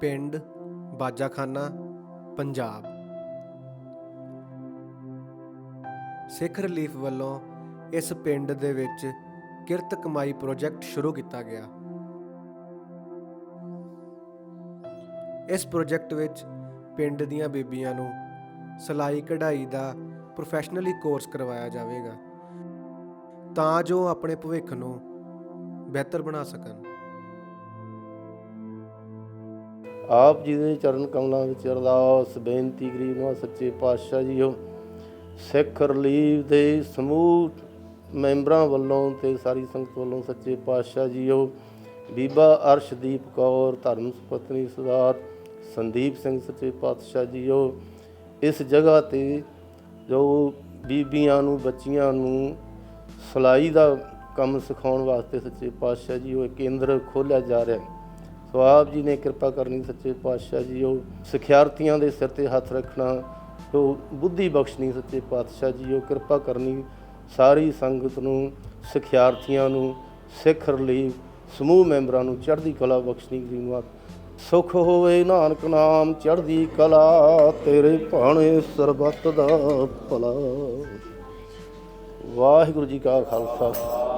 ਪਿੰਡ ਬਾਜਾਖਾਨਾ, ਪੰਜਾਬ। ਸਿੱਖ ਰਿਲੀਫ ਵੱਲੋਂ ਇਸ ਪਿੰਡ ਦੇ ਵਿੱਚ ਕਿਰਤ ਕਮਾਈ ਪ੍ਰੋਜੈਕਟ ਸ਼ੁਰੂ ਕੀਤਾ ਗਿਆ। ਇਸ ਪ੍ਰੋਜੈਕਟ ਵਿੱਚ ਪਿੰਡ ਦੀਆਂ ਬੀਬੀਆਂ ਨੂੰ ਸਿਲਾਈ ਕਢਾਈ ਦਾ ਪ੍ਰੋਫੈਸ਼ਨਲੀ ਕੋਰਸ ਕਰਵਾਇਆ ਜਾਵੇਗਾ, ਤਾਂ ਜੋ ਆਪਣੇ ਭਵਿੱਖ ਨੂੰ ਬਿਹਤਰ ਬਣਾ ਸਕਣ। ਆਪ ਜੀ ਦੇ ਚਰਨ ਕਮਲਾਂ ਵਿੱਚ ਅਰਦਾਸ, ਬੇਨਤੀ ਗਰੀਬ ਨੂੰ ਸੱਚੇ ਪਾਤਸ਼ਾਹ ਜੀਓ। ਸਿੱਖ ਰਿਲੀਵ ਦੇ ਸਮੂਹ ਮੈਂਬਰਾਂ ਵੱਲੋਂ ਤੇ ਸਾਰੀ ਸੰਗਤ ਵੱਲੋਂ ਸੱਚੇ ਪਾਤਸ਼ਾਹ ਜੀਓ। ਬੀਬਾ ਅਰਸ਼ਦੀਪ ਕੌਰ, ਧਰਮ ਸੁਪਤਨੀ ਸਰਦਾਰ ਸੰਦੀਪ ਸਿੰਘ ਸੱਚੇ ਪਾਤਸ਼ਾਹ ਜੀਓ। ਇਸ ਜਗ੍ਹਾ ਤੇ ਜੋ ਬੀਬੀਆਂ ਨੂੰ, ਬੱਚੀਆਂ ਨੂੰ ਸਿਲਾਈ ਦਾ ਕੰਮ ਸਿਖਾਉਣ ਵਾਸਤੇ ਸੱਚੇ ਪਾਤਸ਼ਾਹ ਜੀ ਉਹ ਕੇਂਦਰ ਖੋਲ੍ਹਿਆ ਜਾ ਰਿਹਾ। ਹੈ ਸੋ ਆਪ ਜੀ ਨੇ ਕਿਰਪਾ ਕਰਨੀ ਸੱਚੇ ਪਾਤਸ਼ਾਹ ਜੀ, ਉਹ ਸਿਖਿਆਰਥੀਆਂ ਦੇ ਸਿਰ ਤੇ ਹੱਥ ਰੱਖਣਾ ਤੋ ਬੁੱਧੀ ਬਖਸ਼ਣੀ ਸੱਚੇ ਪਾਤਸ਼ਾਹ ਜੀ, ਉਹ ਕਿਰਪਾ ਕਰਨੀ ਸਾਰੀ ਸੰਗਤ ਨੂੰ, ਸਿਖਿਆਰਥੀਆਂ ਨੂੰ, ਸਿੱਖ ਰਿਲੀਫ ਸਮੂਹ ਮੈਂਬਰਾਂ ਨੂੰ ਚੜ੍ਹਦੀ ਕਲਾ ਬਖਸ਼ਣੀ ਗਰੀਨਵਾਤ ਸੁਖ ਹੋਵੇ ਨਾਨਕ ਨਾਮ, ਚੜ੍ਹਦੀ ਕਲਾ ਤੇਰੇ ਭਾਣੇ ਸਰਬੱਤ ਦਾ ਭਲਾ। ਵਾਹਿਗੁਰੂ ਜੀ ਕਾ ਖਾਲਸਾ।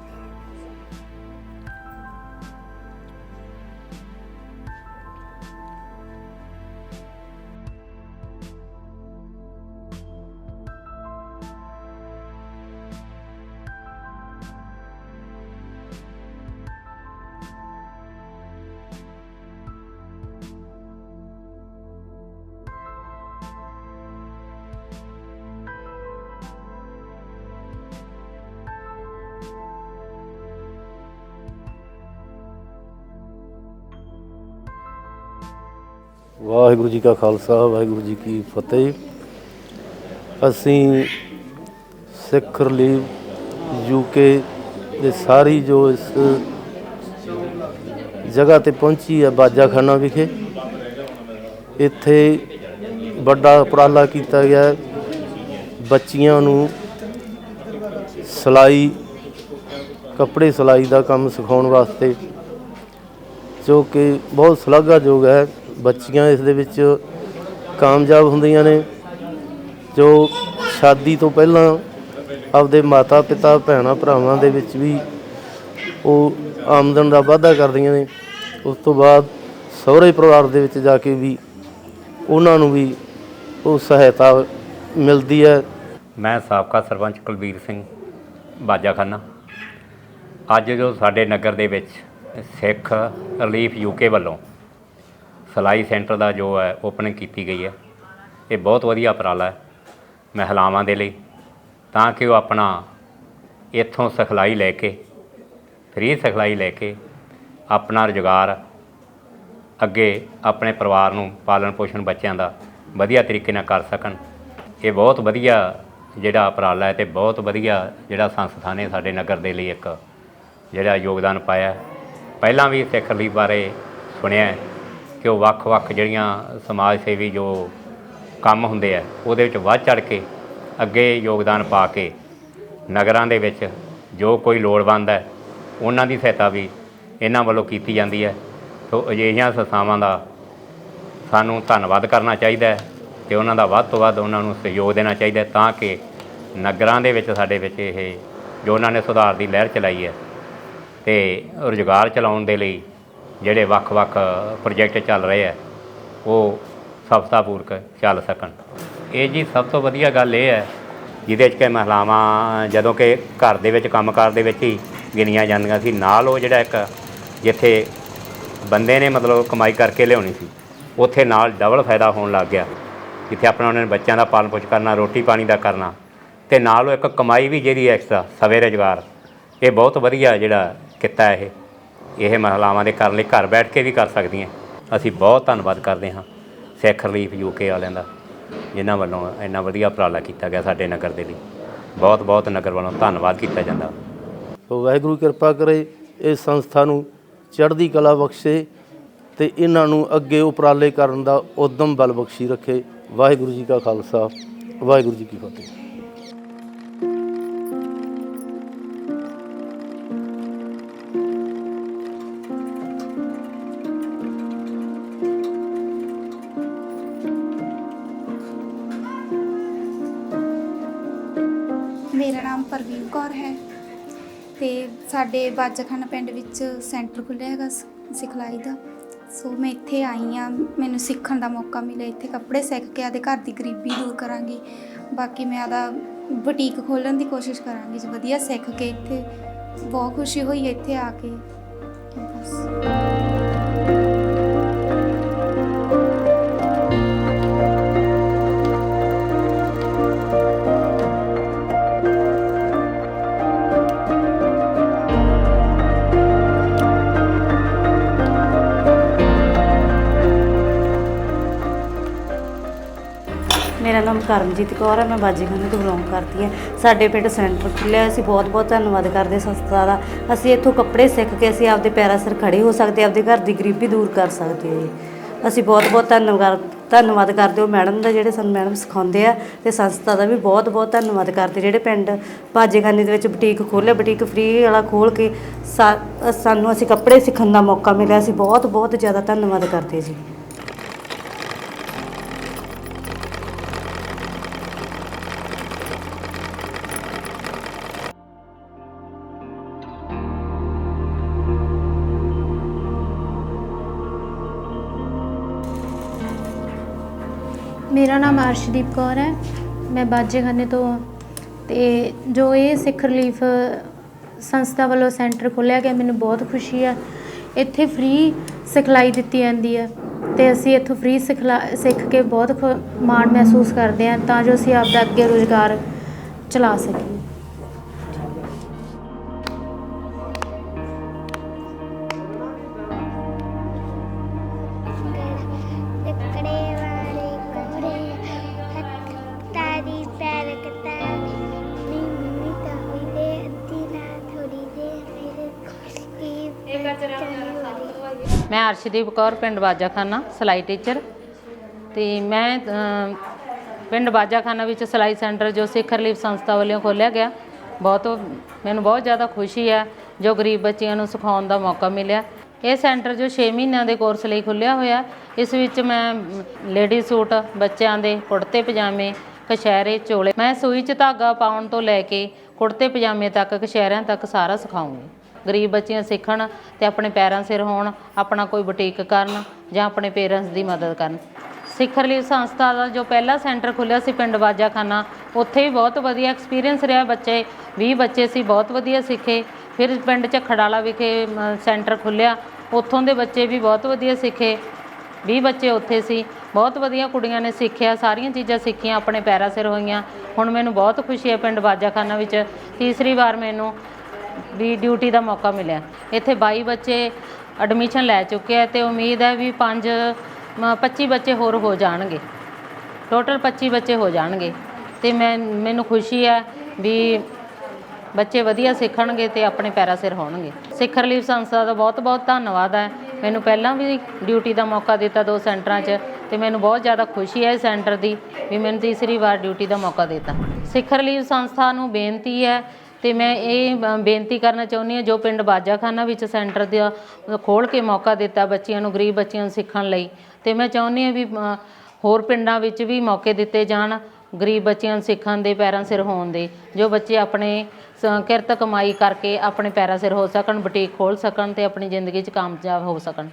ਵਾਹਿਗੁਰੂ ਜੀ ਕਾ ਖਾਲਸਾ, ਵਾਹਿਗੁਰੂ ਜੀ ਕੀ ਫਤਿਹ ਅਸੀਂ ਸਿੱਖ ਰਿਲੀਫ ਯੂਕੇ ਦੇ ਸਾਰੀ ਜੋ ਇਸ ਜਗ੍ਹਾ ਤੇ ਪਹੁੰਚੀ ਹੈ, ਬਾਜਾਖਾਨਾ ਵਿਖੇ, ਇੱਥੇ ਵੱਡਾ ਉਪਰਾਲਾ ਕੀਤਾ ਗਿਆ ਹੈ। ਬੱਚੀਆਂ ਨੂੰ ਸਿਲਾਈ, ਕੱਪੜੇ ਸਿਲਾਈ ਦਾ ਕੰਮ ਸਿਖਾਉਣ ਵਾਸਤੇ, ਜੋ ਕਿ ਬਹੁਤ ਸ਼ਲਾਘਾਯੋਗ ਹੈ ਬੱਚੀਆਂ ਇਸ ਦੇ ਵਿੱਚ ਕਾਮਯਾਬ ਹੁੰਦੀਆਂ ਨੇ, ਜੋ ਸ਼ਾਦੀ ਤੋਂ ਪਹਿਲਾਂ ਆਪਦੇ ਮਾਤਾ ਪਿਤਾ, ਭੈਣਾਂ ਭਰਾਵਾਂ ਦੇ ਵਿੱਚ ਵੀ ਉਹ ਆਮਦਨ ਦਾ ਵਾਧਾ ਕਰਦੀਆਂ ਨੇ, ਉਸ ਤੋਂ ਬਾਅਦ ਸਹੁਰੇ ਪਰਿਵਾਰ ਦੇ ਵਿੱਚ ਜਾ ਕੇ ਵੀ ਉਹਨਾਂ ਨੂੰ ਵੀ ਉਹ ਸਹਾਇਤਾ ਮਿਲਦੀ ਹੈ। ਮੈਂ ਸਾਬਕਾ ਸਰਪੰਚ ਕੁਲਬੀਰ ਸਿੰਘ ਬਾਜਾਖਾਨਾ। ਅੱਜ ਜੋ ਸਾਡੇ ਨਗਰ ਦੇ ਵਿੱਚ ਸਿੱਖ ਰਿਲੀਫ ਯੂਕੇ ਵੱਲੋਂ ਸਿਲਾਈ ਸੈਂਟਰ ਦਾ ਜੋ ਹੈ ਓਪਨਿੰਗ ਕੀਤੀ ਗਈ ਹੈ। ਇਹ ਬਹੁਤ ਵਧੀਆ ਉਪਰਾਲਾ ਹੈ, ਮਹਿਲਾਵਾਂ ਦੇ ਲਈ। ਤਾਂ ਕਿ ਉਹ ਆਪਣਾ ਇੱਥੋਂ ਸਿਖਲਾਈ ਲੈ ਕੇ, ਫ੍ਰੀ ਸਿਖਲਾਈ ਲੈ ਕੇ ਆਪਣਾ ਰੁਜ਼ਗਾਰ ਅੱਗੇ ਆਪਣੇ ਪਰਿਵਾਰ ਨੂੰ ਪਾਲਣ ਪੋਸ਼ਣ ਬੱਚਿਆਂ ਦਾ ਵਧੀਆ ਤਰੀਕੇ ਨਾਲ ਕਰ ਸਕਣ। ਇਹ ਬਹੁਤ ਵਧੀਆ ਜਿਹੜਾ ਉਪਰਾਲਾ ਹੈ ਤੇ ਬਹੁਤ ਵਧੀਆ ਜਿਹੜਾ ਸੰਸਥਾ ਨੇ ਸਾਡੇ ਨਗਰ ਦੇ ਲਈ ਇੱਕ ਜਿਹੜਾ ਯੋਗਦਾਨ ਪਾਇਆ ਪਹਿਲਾਂ ਵੀ ਸਿੱਖ ਲਈ ਬਾਰੇ ਸੁਣਿਆ ਕਿ ਉਹ ਵੱਖ-ਵੱਖ ਜਿਹੜੀਆਂ ਸਮਾਜ ਸੇਵੀ ਜੋ ਕੰਮ ਹੁੰਦੇ ਆ, ਉਹਦੇ ਵਿੱਚ ਵੱਧ ਚੜ ਕੇ ਅੱਗੇ ਯੋਗਦਾਨ ਪਾ ਕੇ ਨਗਰਾਂ ਦੇ ਵਿੱਚ ਜੋ ਕੋਈ ਲੋੜਵੰਦ ਹੈ, ਉਹਨਾਂ ਦੀ ਸਹਾਇਤਾ ਵੀ ਇਹਨਾਂ ਵੱਲੋਂ ਕੀਤੀ ਜਾਂਦੀ ਹੈ। ਸੋ ਅਜਿਹੀਆਂ ਸੰਸਥਾਵਾਂ ਦਾ ਸਾਨੂੰ ਧੰਨਵਾਦ ਕਰਨਾ ਚਾਹੀਦਾ ਹੈ ਤੇ ਉਹਨਾਂ ਦਾ ਵੱਧ ਤੋਂ ਵੱਧ ਉਹਨਾਂ ਨੂੰ ਸਹਿਯੋਗ ਦੇਣਾ ਚਾਹੀਦਾ ਤਾਂ ਕਿ ਨਗਰਾਂ ਦੇ ਵਿੱਚ ਸਾਡੇ ਵਿੱਚ ਇਹ ਜੋ ਉਹਨਾਂ ਨੇ ਸੁਧਾਰ ਦੀ ਲਹਿਰ ਚਲਾਈ ਹੈ ਤੇ ਰੁਜ਼ਗਾਰ ਚਲਾਉਣ ਦੇ ਲਈ ਜਿਹੜੇ ਵੱਖ-ਵੱਖ ਪ੍ਰੋਜੈਕਟ ਚੱਲ ਰਹੇ ਆ ਉਹ ਸਫਲਤਾਪੂਰਕ ਚੱਲ ਸਕਣ। ਇਹ ਜੀ ਸਭ ਤੋਂ ਵਧੀਆ ਗੱਲ ਇਹ ਹੈ, ਜਿਹਦੇ ਵਿੱਚ ਕਿ ਮਹਿਲਾਵਾਂ ਜਦੋਂ ਕਿ ਘਰ ਦੇ ਵਿੱਚ, ਕੰਮਕਾਰ ਦੇ ਵਿੱਚ ਹੀ ਗਿਣੀਆਂ ਜਾਂਦੀਆਂ ਸੀ, ਨਾਲ ਉਹ ਜਿਹੜਾ ਇੱਕ ਜਿੱਥੇ ਬੰਦੇ ਨੇ ਮਤਲਬ ਕਮਾਈ ਕਰਕੇ ਲਿਆਉਣੀ ਸੀ, ਉੱਥੇ ਨਾਲ ਡਬਲ ਫਾਇਦਾ ਹੋਣ ਲੱਗ ਗਿਆ। ਜਿੱਥੇ ਆਪਣਾ ਉਹਨਾਂ ਨੇ ਬੱਚਿਆਂ ਦਾ ਪਾਲਣ ਪੋਸ਼ਣ ਕਰਨਾ, ਰੋਟੀ ਪਾਣੀ ਦਾ ਕਰਨਾ, ਤੇ ਨਾਲ ਉਹ ਇੱਕ ਕਮਾਈ ਵੀ ਜਿਹੜੀ ਐਕਸਟਰਾ ਸਵੇ ਰੁਜ਼ਗਾਰ ਇਹ ਬਹੁਤ ਵਧੀਆ ਜਿਹੜਾ ਕਿੱਤਾ ਇਹ। ਇਹ ਮਹਿਲਾਵਾਂ ਦੇ ਕਰਨ ਲਈ ਘਰ ਬੈਠ ਕੇ ਵੀ ਕਰ ਸਕਦੀਆਂ। ਅਸੀਂ ਬਹੁਤ ਧੰਨਵਾਦ ਕਰਦੇ ਹਾਂ ਸਿੱਖ ਰਿਲੀਫ ਯੂਕੇ ਵਾਲਿਆਂ ਦਾ, ਜਿਨ੍ਹਾਂ ਵੱਲੋਂ ਇੰਨਾ ਵਧੀਆ ਉਪਰਾਲਾ ਕੀਤਾ ਗਿਆ ਸਾਡੇ ਨਗਰ ਦੇ ਲਈ। ਬਹੁਤ ਬਹੁਤ ਨਗਰ ਵੱਲੋਂ ਧੰਨਵਾਦ ਕੀਤਾ ਜਾਂਦਾ। ਸੋ ਵਾਹਿਗੁਰੂ ਕਿਰਪਾ ਕਰੇ ਇਸ ਸੰਸਥਾ ਨੂੰ ਚੜ੍ਹਦੀ ਕਲਾ ਬਖਸ਼ੇ ਤੇ ਇਹਨਾਂ ਨੂੰ ਅੱਗੇ ਉਪਰਾਲੇ ਕਰਨ ਦਾ ਉਦਮ ਬਲ ਬਖਸ਼ੀ ਰੱਖੇ। ਵਾਹਿਗੁਰੂ ਜੀ ਕਾ ਖਾਲਸਾ, ਵਾਹਿਗੁਰੂ ਜੀ ਕੀ ਫਤਿਹ। ਪਰਵੀਨ ਕੌਰ ਹੈ ਤੇ ਸਾਡੇ ਬਾਜਾਖਾਨਾ ਪਿੰਡ ਵਿੱਚ ਸੈਂਟਰ ਖੁੱਲ੍ਹਿਆ ਹੈਗਾ ਸ- ਸਿਖਲਾਈ ਦਾ। ਸੋ ਮੈਂ ਇੱਥੇ ਆਈ ਆ ਮੈਨੂੰ ਸਿੱਖਣ ਦਾ ਮੌਕਾ ਮਿਲਿਆ। ਇੱਥੇ ਕੱਪੜੇ ਸਿੱਖ ਕੇ ਆਦੇ ਘਰ ਦੀ ਗਰੀਬੀ ਦੂਰ ਕਰਾਂਗੀ। ਬਾਕੀ ਮੈਂ ਆਦਾ ਬੁਟੀਕ ਖੋਲਣ ਦੀ ਕੋਸ਼ਿਸ਼ ਕਰਾਂਗੀ ਜੀ। ਵਧੀਆ ਸਿੱਖ ਕੇ ਇੱਥੇ, ਬਹੁਤ ਖੁਸ਼ੀ ਹੋਈ ਹੈ ਇੱਥੇ ਆ ਕੇ। ਬਸ। ਮੇਰਾ ਨਾਮ ਕਰਮਜੀਤ ਕੌਰ ਹੈ, ਮੈਂ ਬਾਜੀਖਾਨੇ ਤੋਂ ਬਿਲੋਂਗ ਕਰਦੀ ਹਾਂ। ਸਾਡੇ ਪਿੰਡ ਸੈਂਟਰ ਖੁੱਲਿਆ ਅਸੀਂ ਬਹੁਤ ਬਹੁਤ ਧੰਨਵਾਦ ਕਰਦੇ ਸੰਸਥਾ ਦਾ। ਅਸੀਂ ਇੱਥੋਂ ਕੱਪੜੇ ਸਿੱਖ ਕੇ ਅਸੀਂ ਆਪਦੇ ਪੈਰਾਂ ਸਿਰ ਖੜੇ ਹੋ ਸਕਦੇ ਆਪਦੇ ਘਰ ਦੀ ਗਰੀਬੀ ਦੂਰ ਕਰ ਸਕਦੇ ਹਾਂ ਜੀ। ਅਸੀਂ ਬਹੁਤ ਬਹੁਤ ਧੰਨਵਾਦ ਧੰਨਵਾਦ ਕਰਦੇ ਹਾਂ ਮੈਡਮ ਦਾ ਜਿਹੜੇ ਸਾਨੂੰ ਮੈਡਮ ਸਿਖਾਉਂਦੇ ਆ ਤੇ ਸੰਸਥਾ ਦਾ ਵੀ ਬਹੁਤ ਬਹੁਤ ਧੰਨਵਾਦ ਕਰਦੇ ਜਿਹੜੇ ਪਿੰਡ ਬਾਜੀਖਾਨੇ ਦੇ ਵਿੱਚ ਬੁਟੀਕ ਖੋਲ੍ਹਿਆ, ਬੁਟੀਕ ਫ੍ਰੀ ਵਾਲਾ ਖੋਲ੍ਹ ਕੇ ਸਾ- ਸਾਨੂੰ ਅਸੀਂ ਕੱਪੜੇ ਸਿੱਖਣ ਦਾ ਮੌਕਾ ਮਿਲਿਆ। ਅਸੀਂ ਬਹੁਤ ਬਹੁਤ ਜ਼ਿਆਦਾ ਧੰਨਵਾਦ ਕਰਦੇ ਜੀ। ਮੇਰਾ ਨਾਮ ਅਰਸ਼ਦੀਪ ਕੌਰ ਹੈ। ਮੈਂ ਬਾਜੇਖਾਨੇ ਤੋਂ ਹਾਂ। ਤੇ ਜੋ ਇਹ ਸਿੱਖ ਰਿਲੀਫ ਸੰਸਥਾ ਵੱਲੋਂ ਸੈਂਟਰ ਖੋਲ੍ਹਿਆ ਗਿਆ, ਮੈਨੂੰ ਬਹੁਤ ਖੁਸ਼ੀ ਹੈ ਇੱਥੇ ਫ੍ਰੀ ਸਿਖਲਾਈ ਦਿੱਤੀ ਜਾਂਦੀ ਹੈ ਤੇ ਅਸੀਂ ਇੱਥੋਂ ਫ੍ਰੀ ਸਿਖਲਾ, ਸਿੱਖ ਕੇ ਬਹੁਤ ਖੁ- ਮਾਣ ਮਹਿਸੂਸ ਕਰਦੇ ਹਾਂ ਤਾਂ ਜੋ ਅਸੀਂ ਆਪਦਾ ਅੱਗੇ ਰੁਜ਼ਗਾਰ ਚਲਾ ਸਕੀਏ। ਅਰਸ਼ਦੀਪ ਕੌਰ, ਪਿੰਡ ਬਾਜਾਖਾਨਾ, ਸਿਲਾਈ ਟੀਚਰ। ਤੇ ਮੈਂ ਪਿੰਡ ਬਾਜਾਖਾਨਾ ਵਿੱਚ ਸਿਲਾਈ ਸੈਂਟਰ ਜੋ ਸਿੱਖ ਰਿਲੀਫ ਸੰਸਥਾ ਵੱਲੋਂ ਖੋਲ੍ਹਿਆ ਗਿਆ। ਬਹੁਤ, ਮੈਨੂੰ ਬਹੁਤ ਜ਼ਿਆਦਾ ਖੁਸ਼ੀ ਹੈ, ਜੋ ਗਰੀਬ ਬੱਚਿਆਂ ਨੂੰ ਸਿਖਾਉਣ ਦਾ ਮੌਕਾ ਮਿਲਿਆ। ਇਹ ਸੈਂਟਰ ਜੋ 6 ਮਹੀਨਿਆਂ ਦੇ ਕੋਰਸ ਲਈ ਖੁੱਲ੍ਹਿਆ ਹੋਇਆ, ਇਸ ਵਿੱਚ ਮੈਂ ਲੇਡੀ ਸੂਟ, ਬੱਚਿਆਂ ਦੇ ਕੁੜਤੇ, ਪਜਾਮੇ ਕਸ਼ਹਿਰੇ ਚੋਲੇ, ਮੈਂ ਸੂਈ 'ਚ ਧਾਗਾ ਪਾਉਣ ਤੋਂ ਲੈ ਕੇ ਕੁੜਤੇ, ਪਜਾਮੇ ਤੱਕ ਕਸ਼ਹਿਰਿਆਂ ਤੱਕ ਸਾਰਾ ਸਿਖਾਉਂਗੀ ਗਰੀਬ ਬੱਚੀਆਂ ਸਿੱਖਣ ਤੇ ਆਪਣੇ ਪੈਰਾਂ ਸਿਰ ਹੋਣ, ਆਪਣਾ ਕੋਈ ਬੁਟੀਕ ਕਰਨ ਜਾਂ ਆਪਣੇ ਪੇਰੈਂਟਸ ਦੀ ਮਦਦ ਕਰਨ। ਸਿੱਖ ਰਿਲੀਫ ਸੰਸਥਾ ਦਾ ਜੋ ਪਹਿਲਾ ਸੈਂਟਰ ਖੁੱਲਿਆ ਸੀ ਪਿੰਡ ਬਾਜਾਖਾਨਾ, ਉੱਥੇ ਵੀ ਬਹੁਤ ਵਧੀਆ ਐਕਸਪੀਰੀਅੰਸ ਰਿਹਾ ਬੱਚੇ 20 ਬੱਚੇ ਸੀ, ਬਹੁਤ ਵਧੀਆ ਸਿੱਖੇ। ਫਿਰ ਪਿੰਡ ਚ ਖੜਾਲਾ ਵਿਖੇ ਸੈਂਟਰ ਖੁੱਲਿਆ ਉੱਥੋਂ ਦੇ ਬੱਚੇ ਵੀ ਬਹੁਤ ਵਧੀਆ ਸਿੱਖੇ। 20 ਬੱਚੇ ਉੱਥੇ ਸੀ, ਬਹੁਤ ਵਧੀਆ ਕੁੜੀਆਂ ਨੇ ਸਿੱਖਿਆ, ਸਾਰੀਆਂ ਚੀਜ਼ਾਂ ਸਿੱਖੀਆਂ, ਆਪਣੇ ਪੈਰਾਂ ਸਿਰ ਹੋਈਆਂ। ਹੁਣ ਮੈਨੂੰ ਬਹੁਤ ਖੁਸ਼ੀ ਹੈ ਪਿੰਡ ਬਾਜਾਖਾਨਾ ਵਿੱਚ। ਤੀਸਰੀ ਵਾਰ ਮੈਨੂੰ ਵੀ ਡਿਊਟੀ ਦਾ ਮੌਕਾ ਮਿਲਿਆ। ਇੱਥੇ 22 ਬੱਚੇ ਐਡਮਿਸ਼ਨ ਲੈ ਚੁੱਕੇ ਆ ਤੇ ਉਮੀਦ ਹੈ ਵੀ 5 25 ਬੱਚੇ ਹੋਰ ਹੋ ਜਾਣਗੇ। ਟੋਟਲ 25 ਬੱਚੇ ਹੋ ਜਾਣਗੇ। ਤੇ ਮੈਂ, ਮੈਨੂੰ ਖੁਸ਼ੀ ਹੈ ਵੀ ਬੱਚੇ ਵਧੀਆ ਸਿੱਖਣਗੇ ਤੇ ਆਪਣੇ ਪੈਰਾਂ ਸਿਰ ਹੋਣਗੇ। ਸਿੱਖ ਰਿਲੀਫ ਸੰਸਥਾ ਦਾ ਬਹੁਤ ਬਹੁਤ ਧੰਨਵਾਦ ਹੈ। ਮੈਨੂੰ ਪਹਿਲਾਂ ਵੀ ਡਿਊਟੀ ਦਾ ਮੌਕਾ ਦਿੱਤਾ ਦੋ ਸੈਂਟਰਾਂ 'ਚ ਤੇ ਮੈਨੂੰ ਬਹੁਤ ਜ਼ਿਆਦਾ ਖੁਸ਼ੀ ਹੈ ਇਸ ਸੈਂਟਰ ਦੀ ਵੀ ਮੈਨੂੰ ਤੀਸਰੀ ਵਾਰ ਡਿਊਟੀ ਦਾ ਮੌਕਾ ਦਿੱਤਾ। ਸਿੱਖ ਰਿਲੀਫ ਸੰਸਥਾ ਨੂੰ ਬੇਨਤੀ ਹੈ ਅਤੇ ਮੈਂ ਇਹ ਬ- ਬੇਨਤੀ ਕਰਨਾ ਚਾਹੁੰਦੀ ਹਾਂ ਜੋ ਪਿੰਡ ਬਾਜਾਖਾਨਾ ਵਿੱਚ ਸੈਂਟਰ ਦਾ ਖੋਲ੍ਹ ਕੇ ਮੌਕਾ ਦਿੱਤਾ ਬੱਚਿਆਂ ਨੂੰ, ਗਰੀਬ ਬੱਚਿਆਂ ਨੂੰ ਸਿੱਖਣ ਲਈ। ਅਤੇ ਮੈਂ ਚਾਹੁੰਦੀ ਹਾਂ ਵੀ ਹੋਰ ਪਿੰਡਾਂ ਵਿੱਚ ਵੀ ਮੌਕੇ ਦਿੱਤੇ ਜਾਣ, ਗਰੀਬ ਬੱਚਿਆਂ ਨੂੰ ਸਿੱਖਣ ਦੇ ਪੈਰਾਂ ਸਿਰ ਹੋਣ ਦੇ। ਜੋ ਬੱਚੇ ਆਪਣੇ ਸ- ਕਿਰਤ ਕਮਾਈ ਕਰਕੇ ਆਪਣੇ ਪੈਰਾਂ ਸਿਰ ਹੋ ਸਕਣ, ਬੁਟੀਕ ਖੋਲ੍ਹ ਸਕਣ ਅਤੇ ਆਪਣੀ ਜ਼ਿੰਦਗੀ 'ਚ ਕਾਮਯਾਬ ਹੋ ਸਕਣ।